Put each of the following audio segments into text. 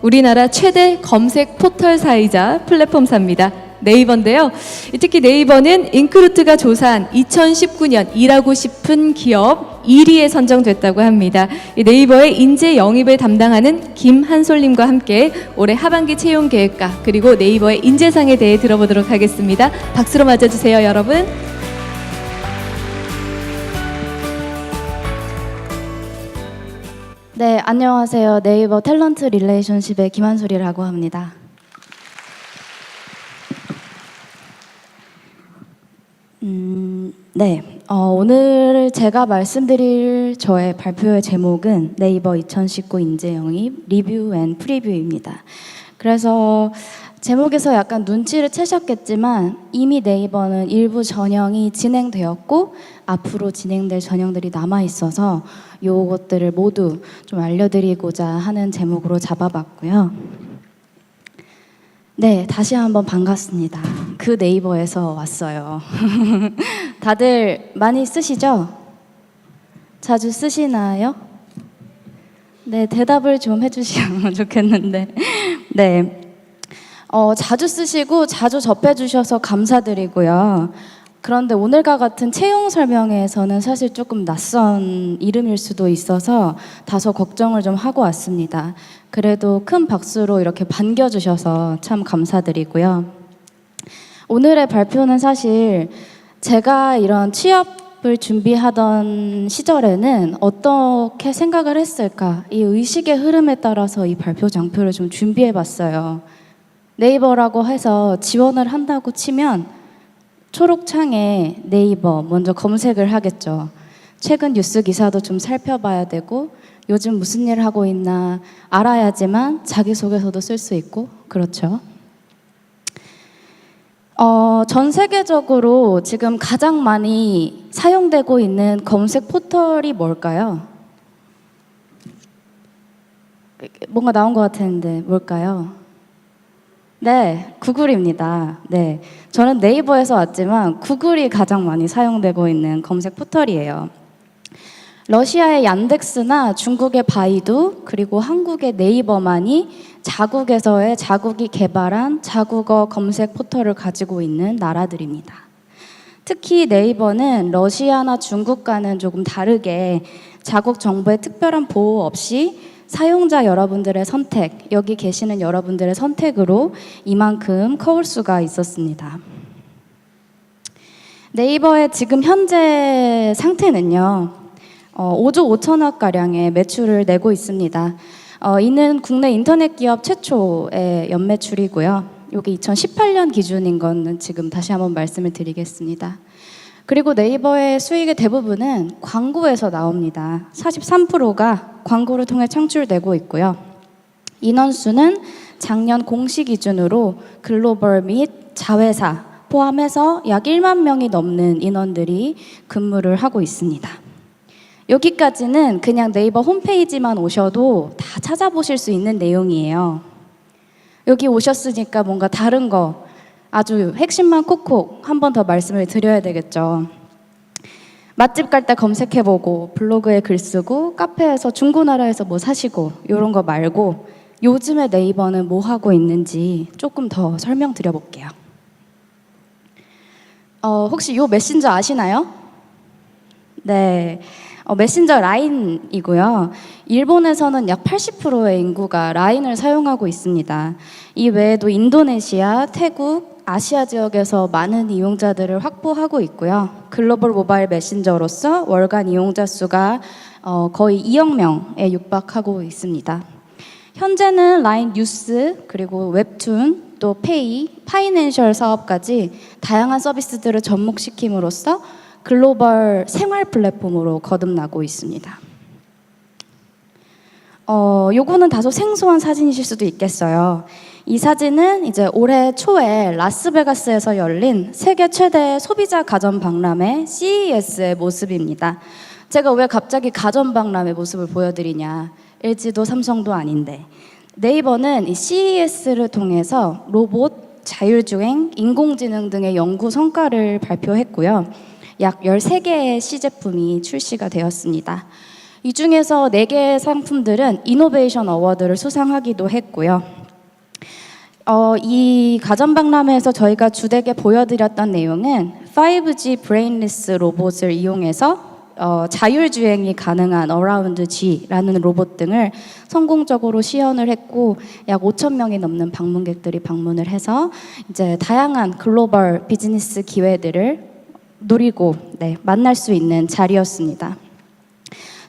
우리나라 최대 검색 포털사이자 플랫폼사입니다. 네이버인데요. 특히 네이버는 잉크루트가 조사한 2019년 일하고 싶은 기업 1위에 선정됐다고 합니다. 이 네이버의 인재 영입을 담당하는 김한솔님과 함께 올해 하반기 채용 계획과 그리고 네이버의 인재상에 대해 들어보도록 하겠습니다. 박수로 맞아주세요, 여러분. 네, 안녕하세요. 네이버 탤런트 릴레이션십의 김한솔이라고 합니다. 음, 네. 어, 오늘 제가 말씀드릴 저의 발표의 제목은 네이버 2019 인재 영입 리뷰 앤 프리뷰입니다. 그래서 제목에서 약간 눈치를 채셨겠지만 이미 네이버는 일부 전형이 진행되었고 앞으로 진행될 전형들이 남아 있어서 요것들을 모두 좀 알려드리고자 하는 제목으로 잡아봤고요. 네, 다시 한번 반갑습니다. 그 네이버에서 왔어요. 다들 많이 쓰시죠? 자주 쓰시나요? 네, 대답을 좀 해주시면 좋겠는데. 네. 어, 자주 쓰시고 자주 접해 주셔서 감사드리고요. 그런데 오늘과 같은 채용 설명회에서는 사실 조금 낯선 이름일 수도 있어서 다소 걱정을 좀 하고 왔습니다. 그래도 큰 박수로 이렇게 반겨주셔서 참 감사드리고요. 오늘의 발표는 사실 제가 이런 취업을 준비하던 시절에는 어떻게 생각을 했을까 이 의식의 흐름에 따라서 이 발표 장표를 좀 준비해 봤어요. 네이버라고 해서 지원을 한다고 치면 초록창에 네이버 먼저 검색을 하겠죠. 최근 뉴스 기사도 좀 살펴봐야 되고 요즘 무슨 일 하고 있나 알아야지만 자기소개서도 쓸 수 있고 그렇죠. 어, 전 세계적으로 지금 가장 많이 사용되고 있는 검색 포털이 뭘까요? 뭔가 나온 것 같았는데 뭘까요? 네, 구글입니다. 네. 저는 네이버에서 왔지만 구글이 가장 많이 사용되고 있는 검색 포털이에요. 러시아의 얀덱스나 중국의 바이두 그리고 한국의 네이버만이 자국에서의 자국이 개발한 자국어 검색 포털을 가지고 있는 나라들입니다. 특히 네이버는 러시아나 중국과는 조금 다르게 자국 정부의 특별한 보호 없이 사용자 여러분들의 선택, 여기 계시는 여러분들의 선택으로 이만큼 커올 수가 있었습니다. 네이버의 지금 현재 상태는요, 어, 5조 5천억 가량의 매출을 내고 있습니다. 어, 이는 국내 인터넷 기업 최초의 연매출이고요. 여기 2018년 기준인 거는 지금 다시 한번 말씀을 드리겠습니다. 그리고 네이버의 수익의 대부분은 광고에서 나옵니다. 43%가 광고를 통해 창출되고 있고요. 인원수는 작년 공시 기준으로 글로벌 및 자회사 포함해서 약 1만 명이 넘는 인원들이 근무를 하고 있습니다. 여기까지는 그냥 네이버 홈페이지만 오셔도 다 찾아보실 수 있는 내용이에요. 여기 오셨으니까 뭔가 다른 거 아주 핵심만 콕콕 한 번 더 말씀을 드려야 되겠죠. 맛집 갈 때 검색해보고 블로그에 글 쓰고 카페에서 중고나라에서 뭐 사시고 이런 거 말고 요즘에 네이버는 뭐 하고 있는지 조금 더 설명드려 볼게요. 어, 혹시 요 메신저 아시나요? 네. 어, 메신저 라인이고요. 일본에서는 약 80%의 인구가 라인을 사용하고 있습니다. 이 외에도 인도네시아, 태국, 아시아 지역에서 많은 이용자들을 확보하고 있고요. 글로벌 모바일 메신저로서 월간 이용자 수가 어, 거의 2억 명에 육박하고 있습니다. 현재는 라인 뉴스 그리고 웹툰 또 페이, 파이낸셜 사업까지 다양한 서비스들을 접목시킴으로써 글로벌 생활 플랫폼으로 거듭나고 있습니다. 어, 요거는 다소 생소한 사진이실 수도 있겠어요. 이 사진은 이제 올해 초에 라스베가스에서 열린 세계 최대 소비자 가전 박람회 CES의 모습입니다. 제가 왜 갑자기 가전 박람회 모습을 보여드리냐? LG도 삼성도 아닌데 네이버는 이 CES를 통해서 로봇, 자율주행, 인공지능 등의 연구 성과를 발표했고요. 약 13개의 시제품이 출시가 되었습니다. 이 중에서 4개의 상품들은 이노베이션 어워드를 수상하기도 했고요. 어, 이 가전박람회에서 저희가 주되게 보여드렸던 내용은 5G 브레인리스 로봇을 이용해서 어, 자율주행이 가능한 어라운드 G라는 로봇 등을 성공적으로 시연을 했고 약 5천 명이 넘는 방문객들이 방문을 해서 이제 다양한 글로벌 비즈니스 기회들을 노리고 네, 만날 수 있는 자리였습니다.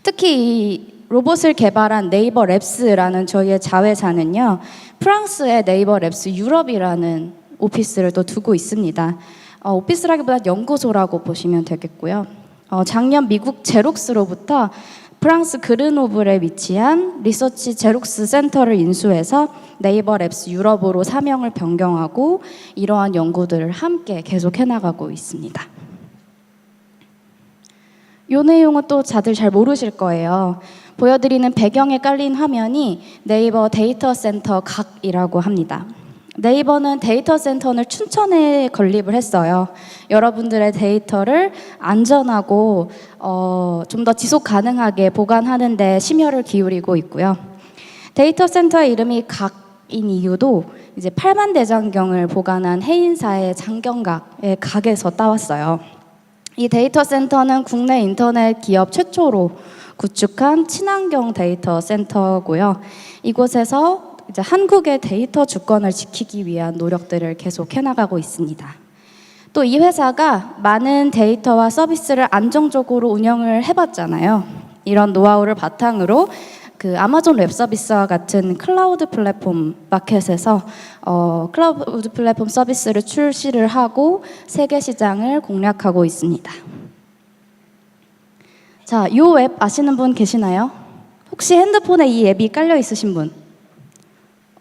특히 이 로봇을 개발한 네이버 랩스라는 저희의 자회사는요, 프랑스의 네이버 랩스 유럽이라는 오피스를 또 두고 있습니다. 어, 오피스라기보다 연구소라고 보시면 되겠고요. 어, 작년 미국 제록스로부터 프랑스 그르노블에 위치한 리서치 제록스 센터를 인수해서 네이버 랩스 유럽으로 사명을 변경하고 이러한 연구들을 함께 계속 해나가고 있습니다. 요 내용은 또 다들 잘 모르실 거예요. 보여드리는 배경에 깔린 화면이 네이버 데이터 센터 각이라고 합니다. 네이버는 데이터 센터를 춘천에 건립을 했어요. 여러분들의 데이터를 안전하고 어, 좀 더 지속 가능하게 보관하는 데 심혈을 기울이고 있고요. 데이터 센터의 이름이 각인 이유도 이제 8만 대장경을 보관한 해인사의 장경각의 각에서 따왔어요. 이 데이터 센터는 국내 인터넷 기업 최초로 구축한 친환경 데이터 센터고요. 이곳에서 이제 한국의 데이터 주권을 지키기 위한 노력들을 계속 해나가고 있습니다. 또 이 회사가 많은 데이터와 서비스를 안정적으로 운영을 해봤잖아요. 이런 노하우를 바탕으로 그 아마존 웹 서비스와 같은 클라우드 플랫폼 마켓에서 어, 클라우드 플랫폼 서비스를 출시를 하고 세계 시장을 공략하고 있습니다. 자, 이 앱 아시는 분 계시나요? 혹시 핸드폰에 이 앱이 깔려 있으신 분?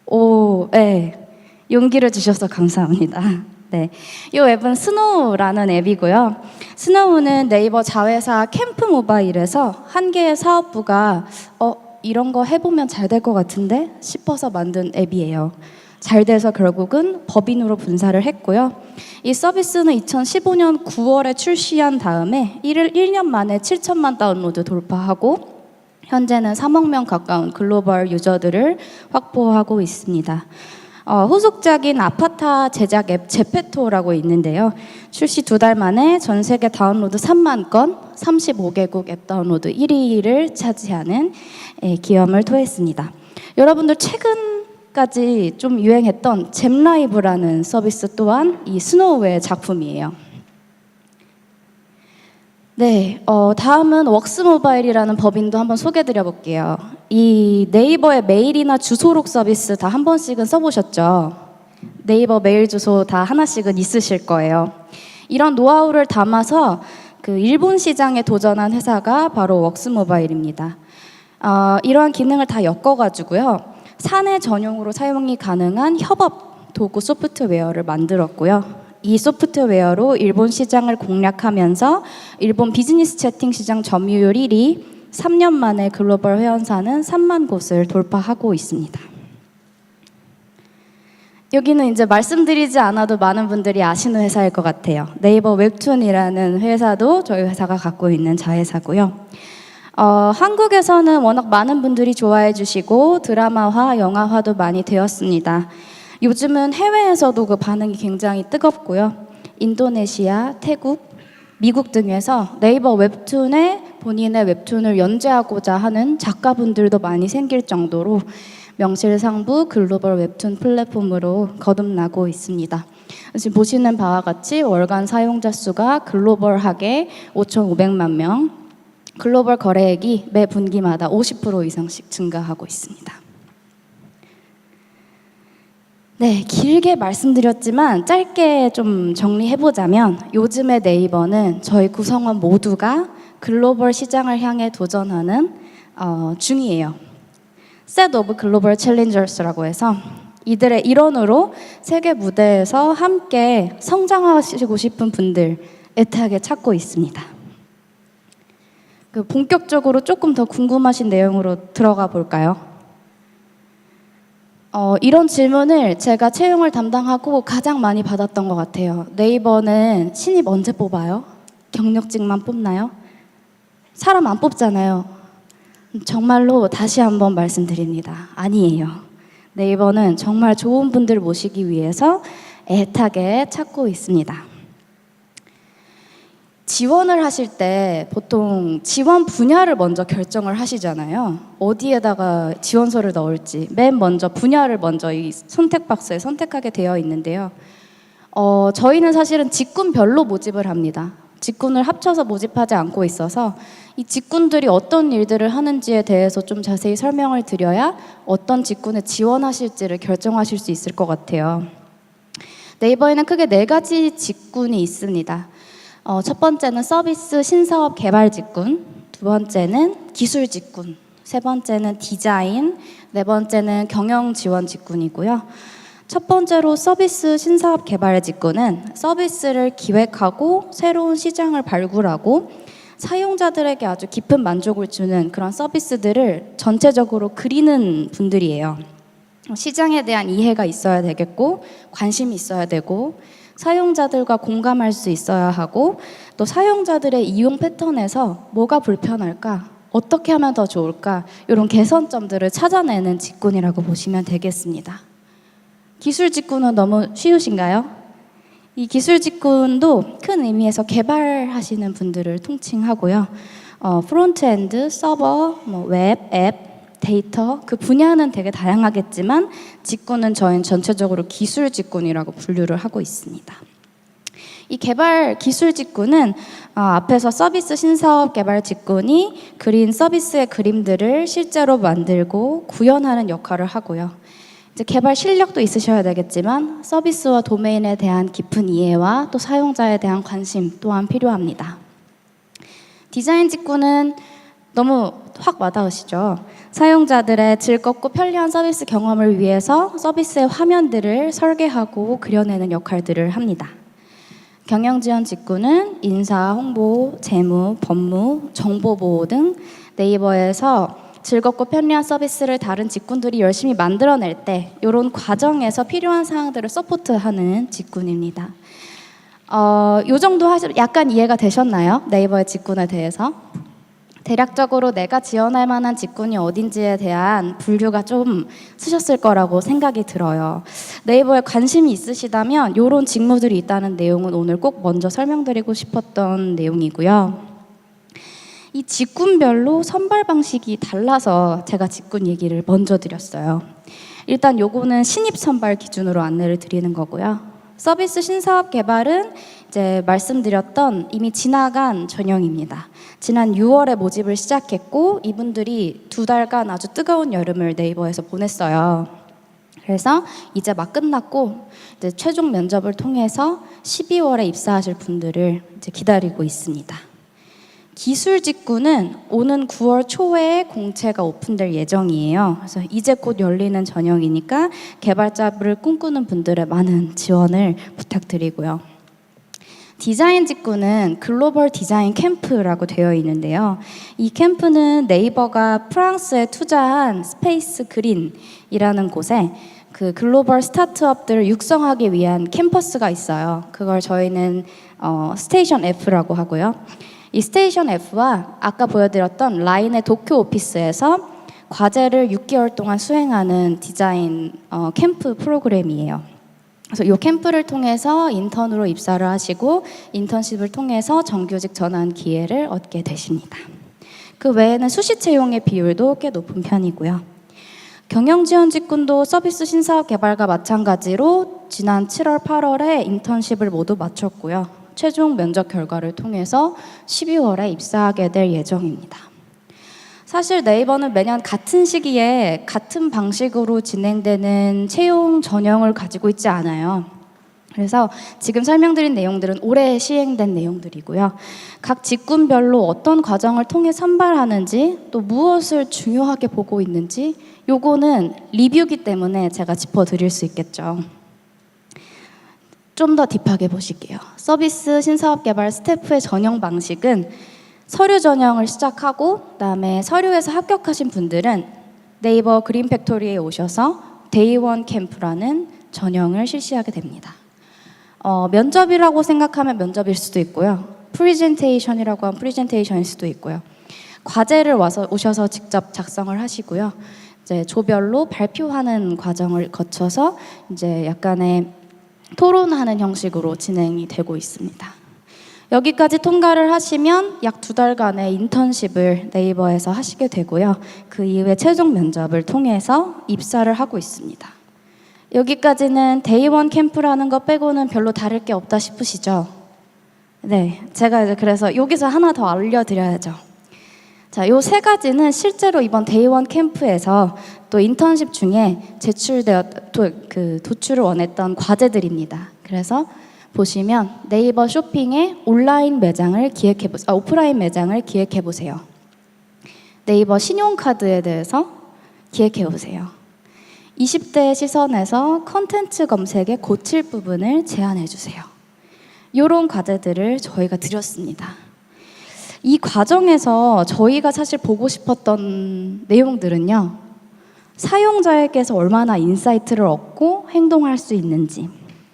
오, 네. 용기를 주셔서 감사합니다. 네. 이 앱은 스노우라는 앱이고요. 스노우는 네이버 자회사 캠프 모바일에서 한 개의 사업부가 어, 이런 거 해보면 잘 될 것 같은데 싶어서 만든 앱이에요. 잘 돼서 결국은 법인으로 분사를 했고요. 이 서비스는 2015년 9월에 출시한 다음에 1일 1년 만에 7천만 다운로드 돌파하고 현재는 3억 명 가까운 글로벌 유저들을 확보하고 있습니다. 어, 후속작인 아파타 제작 앱 제페토라고 있는데요. 출시 두 달 만에 전 세계 다운로드 3만 건, 35개국 앱 다운로드 1위를 차지하는 예, 기염을 토했습니다. 여러분들 최근까지 좀 유행했던 잼라이브라는 서비스 또한 이 스노우의 작품이에요. 네, 어, 다음은 웍스 모바일이라는 법인도 한번 소개드려 볼게요. 이 네이버의 메일이나 주소록 서비스 다 한 번씩은 써보셨죠? 네이버 메일 주소 다 하나씩은 있으실 거예요. 이런 노하우를 담아서 그 일본 시장에 도전한 회사가 바로 웍스 모바일입니다. 어, 이러한 기능을 다 엮어가지고요. 사내 전용으로 사용이 가능한 협업 도구 소프트웨어를 만들었고요. 이 소프트웨어로 일본 시장을 공략하면서 일본 비즈니스 채팅 시장 점유율 1위, 3년 만에 글로벌 회원사는 3만 곳을 돌파하고 있습니다. 여기는 이제 말씀드리지 않아도 많은 분들이 아시는 회사일 것 같아요. 네이버 웹툰이라는 회사도 저희 회사가 갖고 있는 자회사고요. 어, 한국에서는 워낙 많은 분들이 좋아해 주시고 드라마화, 영화화도 많이 되었습니다. 요즘은 해외에서도 그 반응이 굉장히 뜨겁고요. 인도네시아, 태국, 미국 등에서 네이버 웹툰에 본인의 웹툰을 연재하고자 하는 작가분들도 많이 생길 정도로 명실상부 글로벌 웹툰 플랫폼으로 거듭나고 있습니다. 지금 보시는 바와 같이 월간 사용자 수가 글로벌하게 5,500만 명, 글로벌 거래액이 매 분기마다 50% 이상씩 증가하고 있습니다. 네, 길게 말씀드렸지만 짧게 좀 정리해보자면 요즘의 네이버는 저희 구성원 모두가 글로벌 시장을 향해 도전하는 어, 중이에요. Set of Global Challengers라고 해서 이들의 일원으로 세계 무대에서 함께 성장하시고 싶은 분들 애타게 찾고 있습니다. 그 본격적으로 조금 더 궁금하신 내용으로 들어가 볼까요? 어, 이런 질문을 제가 채용을 담당하고 가장 많이 받았던 것 같아요. 네이버는 신입 언제 뽑아요? 경력직만 뽑나요? 사람 안 뽑잖아요. 정말로 다시 한번 말씀드립니다. 아니에요. 네이버는 정말 좋은 분들 모시기 위해서 애타게 찾고 있습니다. 지원을 하실 때 보통 지원 분야를 먼저 결정을 하시잖아요. 어디에다가 지원서를 넣을지 맨 먼저 분야를 먼저 이 선택 박스에 선택하게 되어 있는데요. 어, 저희는 사실은 직군별로 모집을 합니다. 직군을 합쳐서 모집하지 않고 있어서 이 직군들이 어떤 일들을 하는지에 대해서 좀 자세히 설명을 드려야 어떤 직군에 지원하실지를 결정하실 수 있을 것 같아요. 네이버에는 크게 네 가지 직군이 있습니다. 어, 첫 번째는 서비스 신사업 개발 직군, 두 번째는 기술 직군, 세 번째는 디자인, 네 번째는 경영 지원 직군이고요. 첫 번째로 서비스 신사업 개발 직군은 서비스를 기획하고 새로운 시장을 발굴하고 사용자들에게 아주 깊은 만족을 주는 그런 서비스들을 전체적으로 그리는 분들이에요. 시장에 대한 이해가 있어야 되겠고 관심이 있어야 되고 사용자들과 공감할 수 있어야 하고 또 사용자들의 이용 패턴에서 뭐가 불편할까 어떻게 하면 더 좋을까 이런 개선점들을 찾아내는 직군이라고 보시면 되겠습니다. 기술 직군은 너무 쉬우신가요? 이 기술 직군도 큰 의미에서 개발하시는 분들을 통칭하고요. 어, 프론트엔드, 서버, 뭐 웹, 앱, 데이터 그 분야는 되게 다양하겠지만 직군은 저희는 전체적으로 기술 직군이라고 분류를 하고 있습니다. 이 개발 기술 직군은 어, 앞에서 서비스 신사업 개발 직군이 그린 서비스의 그림들을 실제로 만들고 구현하는 역할을 하고요. 이제 개발 실력도 있으셔야 되겠지만 서비스와 도메인에 대한 깊은 이해와 또 사용자에 대한 관심 또한 필요합니다. 디자인 직군은 너무 확 와닿으시죠? 사용자들의 즐겁고 편리한 서비스 경험을 위해서 서비스의 화면들을 설계하고 그려내는 역할들을 합니다. 경영 지원 직군은 인사, 홍보, 재무, 법무, 정보 보호 등 네이버에서 즐겁고 편리한 서비스를 다른 직군들이 열심히 만들어낼 때 이런 과정에서 필요한 사항들을 서포트하는 직군입니다. 어, 요 정도 하시 약간 이해가 되셨나요? 네이버의 직군에 대해서? 대략적으로 내가 지원할 만한 직군이 어딘지에 대한 분류가 좀 쓰셨을 거라고 생각이 들어요. 네이버에 관심이 있으시다면 이런 직무들이 있다는 내용은 오늘 꼭 먼저 설명드리고 싶었던 내용이고요. 이 직군별로 선발 방식이 달라서 제가 직군 얘기를 먼저 드렸어요. 일단 요거는 신입 선발 기준으로 안내를 드리는 거고요. 서비스 신사업 개발은 이제 말씀드렸던 이미 지나간 전형입니다. 지난 6월에 모집을 시작했고 이분들이 두 달간 아주 뜨거운 여름을 네이버에서 보냈어요. 그래서 이제 막 끝났고 이제 최종 면접을 통해서 12월에 입사하실 분들을 이제 기다리고 있습니다. 기술 직구는 오는 9월 초에 공채가 오픈될 예정이에요. 그래서 이제 곧 열리는 전형이니까 개발자를 꿈꾸는 분들의 많은 지원을 부탁드리고요. 디자인 직구는 글로벌 디자인 캠프라고 되어 있는데요. 이 캠프는 네이버가 프랑스에 투자한 스페이스 그린이라는 곳에 그 글로벌 스타트업들을 육성하기 위한 캠퍼스가 있어요. 그걸 저희는 어, 스테이션 F라고 하고요. 이 스테이션 F와 아까 보여드렸던 라인의 도쿄 오피스에서 과제를 6개월 동안 수행하는 디자인 어, 캠프 프로그램이에요. 그래서 이 캠프를 통해서 인턴으로 입사를 하시고 인턴십을 통해서 정규직 전환 기회를 얻게 되십니다. 그 외에는 수시 채용의 비율도 꽤 높은 편이고요. 경영 지원 직군도 서비스 신사업 개발과 마찬가지로 지난 7월, 8월에 인턴십을 모두 마쳤고요. 최종 면접 결과를 통해서 12월에 입사하게 될 예정입니다. 사실 네이버는 매년 같은 시기에 같은 방식으로 진행되는 채용 전형을 가지고 있지 않아요. 그래서 지금 설명드린 내용들은 올해 시행된 내용들이고요. 각 직군별로 어떤 과정을 통해 선발하는지 또 무엇을 중요하게 보고 있는지 요거는 리뷰기 때문에 제가 짚어드릴 수 있겠죠. 좀 더 딥하게 보실게요. 서비스 신사업 개발 스태프의 전형 방식은 서류 전형을 시작하고 그다음에 서류에서 합격하신 분들은 네이버 그린 팩토리에 오셔서 데이원 캠프라는 전형을 실시하게 됩니다. 어, 면접이라고 생각하면 면접일 수도 있고요. 프리젠테이션이라고 하면 프리젠테이션일 수도 있고요. 과제를 와서 오셔서 직접 작성을 하시고요. 이제 조별로 발표하는 과정을 거쳐서 이제 약간의 토론하는 형식으로 진행이 되고 있습니다. 여기까지 통과를 하시면 약 두 달간의 인턴십을 네이버에서 하시게 되고요. 그 이후에 최종 면접을 통해서 입사를 하고 있습니다. 여기까지는 데이원 캠프라는 거 빼고는 별로 다를 게 없다 싶으시죠? 네, 제가 이제 그래서 여기서 하나 더 알려드려야죠. 자, 요 세 가지는 실제로 이번 데이원 캠프에서 또 인턴십 중에 제출되었 도, 그 도출을 원했던 과제들입니다. 그래서 보시면 네이버 쇼핑의 온라인 매장을 기획해 보세요. 아, 오프라인 매장을 기획해 보세요. 네이버 신용카드에 대해서 기획해 보세요. 20대 시선에서 컨텐츠 검색에 고칠 부분을 제안해 주세요. 이런 과제들을 저희가 드렸습니다. 이 과정에서 저희가 사실 보고 싶었던 내용들은요. 사용자에게서 얼마나 인사이트를 얻고 행동할 수 있는지,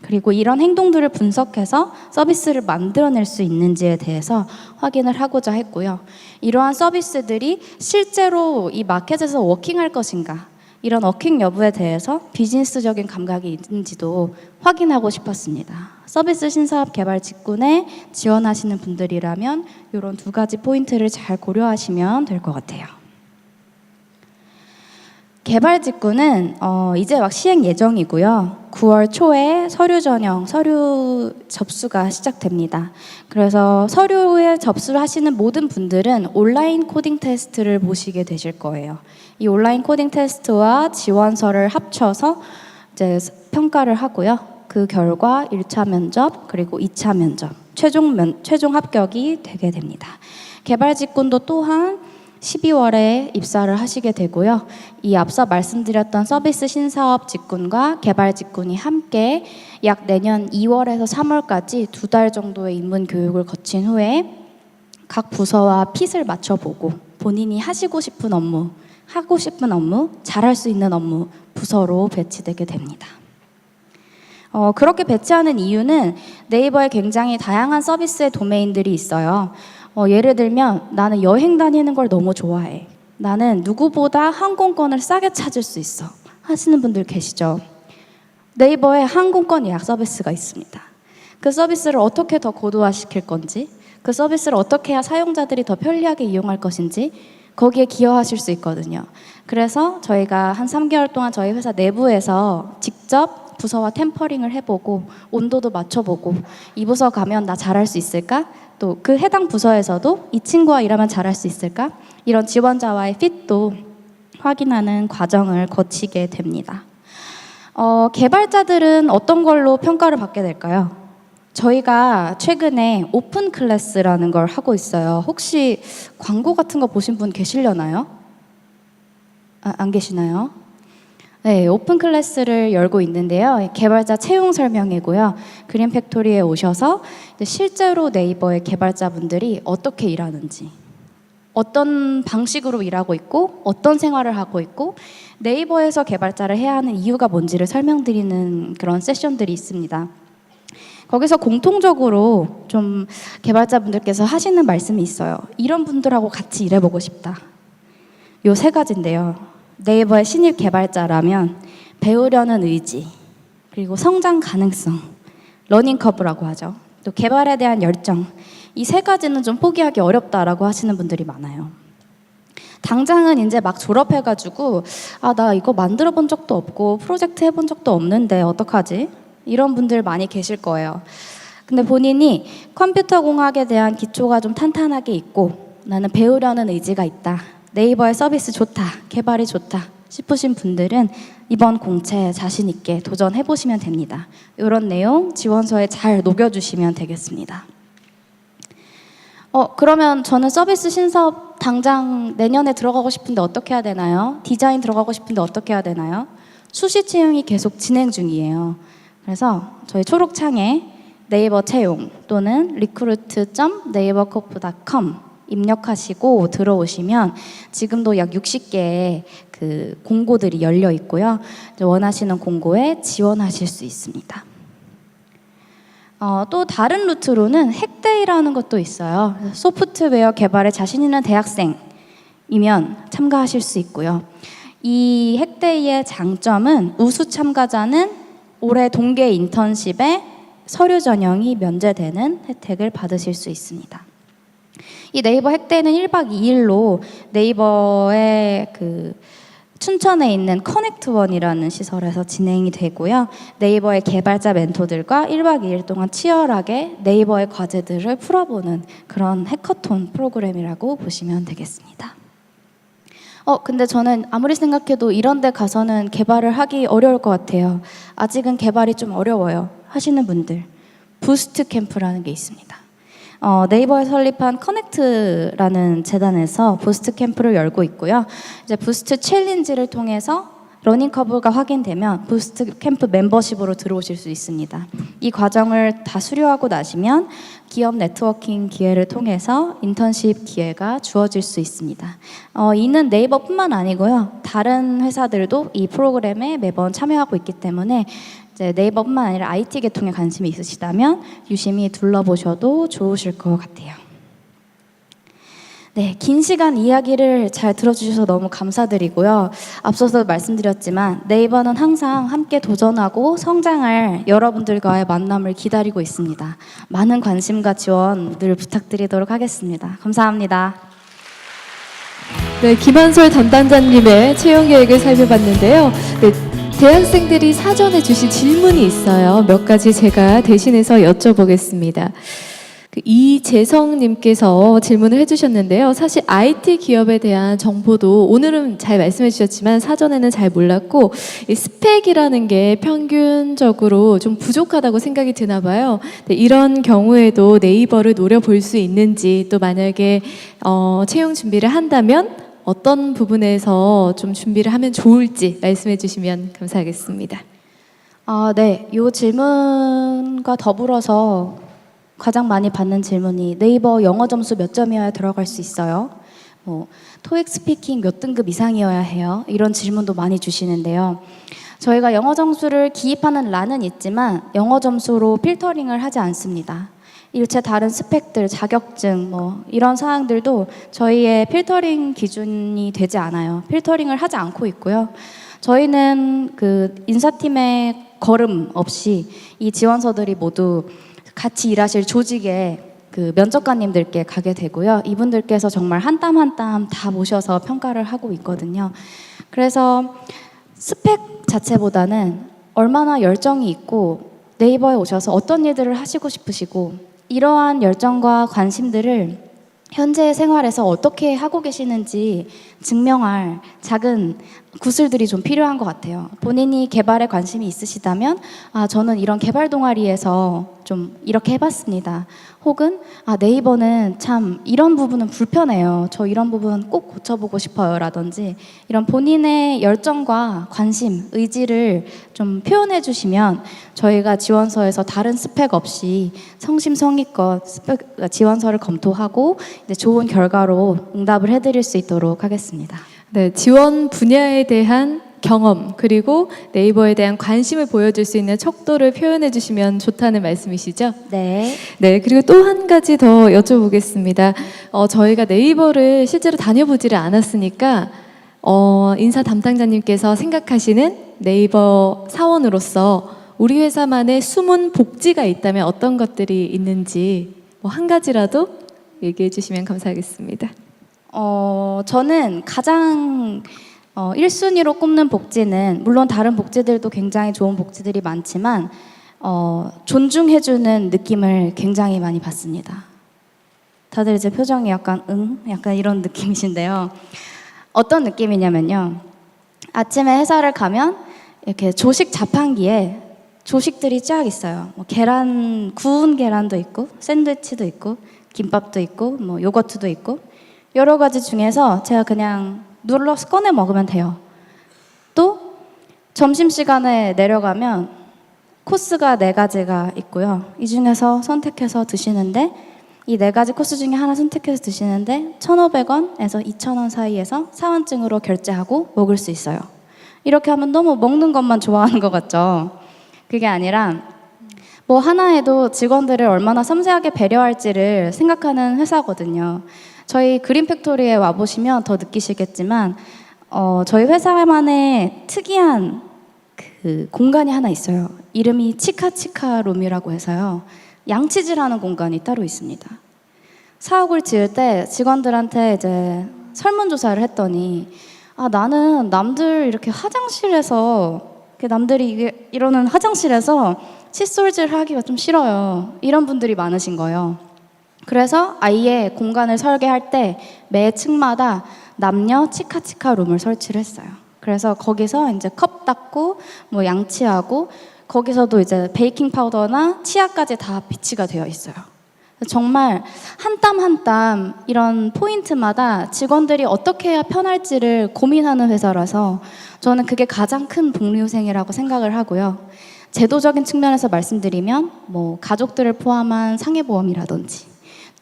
그리고 이런 행동들을 분석해서 서비스를 만들어낼 수 있는지에 대해서 확인을 하고자 했고요. 이러한 서비스들이 실제로 이 마켓에서 워킹할 것인가, 이런 워킹 여부에 대해서 비즈니스적인 감각이 있는지도 확인하고 싶었습니다. 서비스 신사업 개발 직군에 지원하시는 분들이라면 이런 두 가지 포인트를 잘 고려하시면 될 것 같아요. 개발 직군은 어, 이제 막 시행 예정이고요. 9월 초에 서류 전형, 서류 접수가 시작됩니다. 그래서 서류에 접수를 하시는 모든 분들은 온라인 코딩 테스트를 보시게 되실 거예요. 이 온라인 코딩 테스트와 지원서를 합쳐서 이제 평가를 하고요. 그 결과 1차 면접 그리고 2차 면접 최종 면 최종 합격이 되게 됩니다. 개발 직군도 또한 12월에 입사를 하시게 되고요. 이 앞서 말씀드렸던 서비스 신사업 직군과 개발 직군이 함께 약 내년 2월에서 3월까지 두 달 정도의 입문 교육을 거친 후에 각 부서와 핏을 맞춰보고 본인이 하시고 싶은 업무, 하고 싶은 업무, 잘할 수 있는 업무 부서로 배치되게 됩니다. 어, 그렇게 배치하는 이유는 네이버에 굉장히 다양한 서비스의 도메인들이 있어요. 어, 예를 들면 나는 여행 다니는 걸 너무 좋아해. 나는 누구보다 항공권을 싸게 찾을 수 있어. 하시는 분들 계시죠? 네이버에 항공권 예약 서비스가 있습니다. 그 서비스를 어떻게 더 고도화시킬 건지, 그 서비스를 어떻게 해야 사용자들이 더 편리하게 이용할 것인지 거기에 기여하실 수 있거든요. 그래서 저희가 한 3개월 동안 저희 회사 내부에서 직접 부서와 템퍼링을 해보고 온도도 맞춰보고 이 부서 가면 나 잘할 수 있을까? 또 그 해당 부서에서도 이 친구와 일하면 잘할 수 있을까? 이런 지원자와의 핏도 확인하는 과정을 거치게 됩니다. 어, 개발자들은 어떤 걸로 평가를 받게 될까요? 저희가 최근에 오픈 클래스라는 걸 하고 있어요. 혹시 광고 같은 거 보신 분 계시려나요? 아, 안 계시나요? 네, 오픈 클래스를 열고 있는데요. 개발자 채용 설명이고요. 그린 팩토리에 오셔서 실제로 네이버의 개발자분들이 어떻게 일하는지, 어떤 방식으로 일하고 있고, 어떤 생활을 하고 있고, 네이버에서 개발자를 해야 하는 이유가 뭔지를 설명드리는 그런 세션들이 있습니다. 거기서 공통적으로 좀 개발자분들께서 하시는 말씀이 있어요. 이런 분들하고 같이 일해보고 싶다. 요 세 가지인데요. 네이버의 신입 개발자라면 배우려는 의지, 그리고 성장 가능성, 러닝 커브라고 하죠. 또 개발에 대한 열정. 이 세 가지는 좀 포기하기 어렵다라고 하시는 분들이 많아요. 당장은 이제 막 졸업해가지고 아 나 이거 만들어 본 적도 없고 프로젝트 해본 적도 없는데 어떡하지? 이런 분들 많이 계실 거예요. 근데 본인이 컴퓨터 공학에 대한 기초가 좀 탄탄하게 있고 나는 배우려는 의지가 있다. 네이버의 서비스 좋다. 개발이 좋다. 싶으신 분들은 이번 공채 자신 있게 도전해 보시면 됩니다. 이런 내용 지원서에 잘 녹여주시면 되겠습니다. 어, 그러면 저는 서비스 신사업 당장 내년에 들어가고 싶은데 어떻게 해야 되나요? 디자인 들어가고 싶은데 어떻게 해야 되나요? 수시 채용이 계속 진행 중이에요. 그래서 저희 초록창에 네이버 채용 또는 recruit.navercorp.com 입력하시고 들어오시면 지금도 약 60개의 그 공고들이 열려 있고요. 원하시는 공고에 지원하실 수 있습니다. 어, 또 다른 루트로는 핵데이라는 것도 있어요. 소프트웨어 개발에 자신 있는 대학생 이면 참가하실 수 있고요. 이 핵데이의 장점은 우수 참가자는 올해 동계 인턴십에 서류 전형이 면제되는 혜택을 받으실 수 있습니다. 이 네이버 핵데이는 1박 2일로 네이버의 그 춘천에 있는 커넥트원이라는 시설에서 진행이 되고요. 네이버의 개발자 멘토들과 1박 2일 동안 치열하게 네이버의 과제들을 풀어보는 그런 해커톤 프로그램이라고 보시면 되겠습니다. 어, 근데 저는 아무리 생각해도 이런 데 가서는 개발을 하기 어려울 것 같아요. 아직은 개발이 좀 어려워요. 하시는 분들. 부스트 캠프라는 게 있습니다. 어, 네이버에 설립한 커넥트라는 재단에서 부스트 캠프를 열고 있고요. 이제 부스트 챌린지를 통해서 러닝 커브가 확인되면 부스트 캠프 멤버십으로 들어오실 수 있습니다. 이 과정을 다 수료하고 나시면 기업 네트워킹 기회를 통해서 인턴십 기회가 주어질 수 있습니다. 어, 이는 네이버뿐만 아니고요. 다른 회사들도 이 프로그램에 매번 참여하고 있기 때문에 이제 네이버뿐만 아니라 IT 계통에 관심이 있으시다면 유심히 둘러보셔도 좋으실 것 같아요. 네, 긴 시간 이야기를 잘 들어주셔서 너무 감사드리고요. 앞서서 말씀드렸지만 네이버는 항상 함께 도전하고 성장할 여러분들과의 만남을 기다리고 있습니다. 많은 관심과 지원 늘 부탁드리도록 하겠습니다. 감사합니다. 네, 김한솔 담당자님의 채용 계획을 살펴봤는데요. 네, 대학생들이 사전에 주신 질문이 있어요. 몇 가지 제가 대신해서 여쭤보겠습니다. 그 이재성님께서 질문을 해주셨는데요. 사실 IT 기업에 대한 정보도 오늘은 잘 말씀해 주셨지만 사전에는 잘 몰랐고 이 스펙이라는 게 평균적으로 좀 부족하다고 생각이 드나 봐요. 네, 이런 경우에도 네이버를 노려볼 수 있는지 또 만약에 어, 채용 준비를 한다면 어떤 부분에서 좀 준비를 하면 좋을지 말씀해 주시면 감사하겠습니다. 아, 네. 요 질문과 더불어서 가장 많이 받는 질문이 네이버 영어 점수 몇 점이어야 들어갈 수 있어요? 뭐 토익 스피킹 몇 등급 이상이어야 해요? 이런 질문도 많이 주시는데요. 저희가 영어 점수를 기입하는 란은 있지만 영어 점수로 필터링을 하지 않습니다. 일체 다른 스펙들, 자격증 뭐 이런 사항들도 저희의 필터링 기준이 되지 않아요. 필터링을 하지 않고 있고요. 저희는 그 인사팀의 걸음 없이 이 지원서들이 모두 같이 일하실 조직의 그 면접관님들께 가게 되고요. 이분들께서 정말 한 땀 한 땀 다 모셔서 평가를 하고 있거든요. 그래서 스펙 자체보다는 얼마나 열정이 있고 네이버에 오셔서 어떤 일들을 하시고 싶으시고 이러한 열정과 관심들을 현재 생활에서 어떻게 하고 계시는지 증명할 작은 구슬들이 좀 필요한 것 같아요. 본인이 개발에 관심이 있으시다면, 아, 저는 이런 개발 동아리에서 좀 이렇게 해봤습니다. 혹은, 아, 네이버는 참 이런 부분은 불편해요. 저 이런 부분 꼭 고쳐보고 싶어요. 라든지, 이런 본인의 열정과 관심, 의지를 좀 표현해 주시면 저희가 지원서에서 다른 스펙 없이 성심성의껏 스펙, 지원서를 검토하고 이제 좋은 결과로 응답을 해드릴 수 있도록 하겠습니다. 네, 지원 분야에 대한 경험 그리고 네이버에 대한 관심을 보여줄 수 있는 척도를 표현해 주시면 좋다는 말씀이시죠? 네. 네, 그리고 또 한 가지 더 여쭤보겠습니다. 어, 저희가 네이버를 실제로 다녀보지를 않았으니까 어, 인사 담당자님께서 생각하시는 네이버 사원으로서 우리 회사만의 숨은 복지가 있다면 어떤 것들이 있는지 뭐 한 가지라도 얘기해 주시면 감사하겠습니다. 어, 저는 가장 어, 1순위로 꼽는 복지는 물론 다른 복지들도 굉장히 좋은 복지들이 많지만 어, 존중해주는 느낌을 굉장히 많이 받습니다. 다들 이제 표정이 약간 응? 약간 이런 느낌이신데요. 어떤 느낌이냐면요. 아침에 회사를 가면 이렇게 조식 자판기에 조식들이 쫙 있어요. 뭐 계란 구운 계란도 있고 샌드위치도 있고 김밥도 있고 뭐 요거트도 있고 여러 가지 중에서 제가 그냥 눌러서 꺼내 먹으면 돼요. 또 점심시간에 내려가면 코스가 네 가지가 있고요. 이 중에서 선택해서 드시는데 이 네 가지 코스 중에 하나 선택해서 드시는데 1,500원에서 2,000원 사이에서 사원증으로 결제하고 먹을 수 있어요. 이렇게 하면 너무 먹는 것만 좋아하는 것 같죠? 그게 아니라 뭐 하나에도 직원들을 얼마나 섬세하게 배려할지를 생각하는 회사거든요. 저희 그린 팩토리에 와 보시면 더 느끼시겠지만 어, 저희 회사만의 특이한 그 공간이 하나 있어요. 이름이 치카치카 룸이라고 해서요. 양치질하는 공간이 따로 있습니다. 사옥을 지을 때 직원들한테 이제 설문조사를 했더니 아 나는 남들 이렇게 화장실에서 남들이 이러는 화장실에서 칫솔질 하기가 좀 싫어요. 이런 분들이 많으신 거예요. 그래서 아예 공간을 설계할 때 매 층마다 남녀 치카치카 룸을 설치를 했어요. 그래서 거기서 이제 컵 닦고 뭐 양치하고 거기서도 이제 베이킹 파우더나 치아까지 다 비치가 되어 있어요. 정말 한 땀 한 땀 이런 포인트마다 직원들이 어떻게 해야 편할지를 고민하는 회사라서 저는 그게 가장 큰 복리후생이라고 생각을 하고요. 제도적인 측면에서 말씀드리면 뭐 가족들을 포함한 상해보험이라든지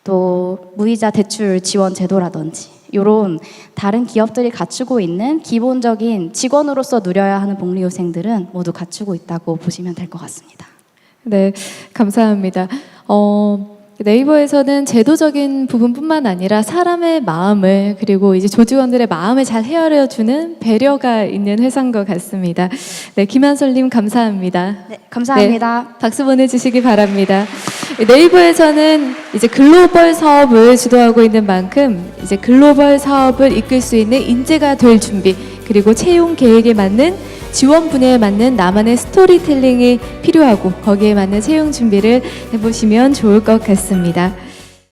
또 무이자 대출 지원 제도라든지 이런 다른 기업들이 갖추고 있는 기본적인 직원으로서 누려야 하는 복리후생들은 모두 갖추고 있다고 보시면 될 것 같습니다. 네, 감사합니다. 어, 네이버에서는 제도적인 부분뿐만 아니라 사람의 마음을 그리고 이제 조직원들의 마음을 잘 헤아려 주는 배려가 있는 회사인 것 같습니다. 네, 김한솔님 감사합니다. 네, 감사합니다. 박수 보내주시기 바랍니다. 네이버에서는 이제 글로벌 사업을 주도하고 있는 만큼 이제 글로벌 사업을 이끌 수 있는 인재가 될 준비 그리고 채용 계획에 맞는 지원 분야에 맞는 나만의 스토리텔링이 필요하고 거기에 맞는 채용 준비를 해보시면 좋을 것 같습니다.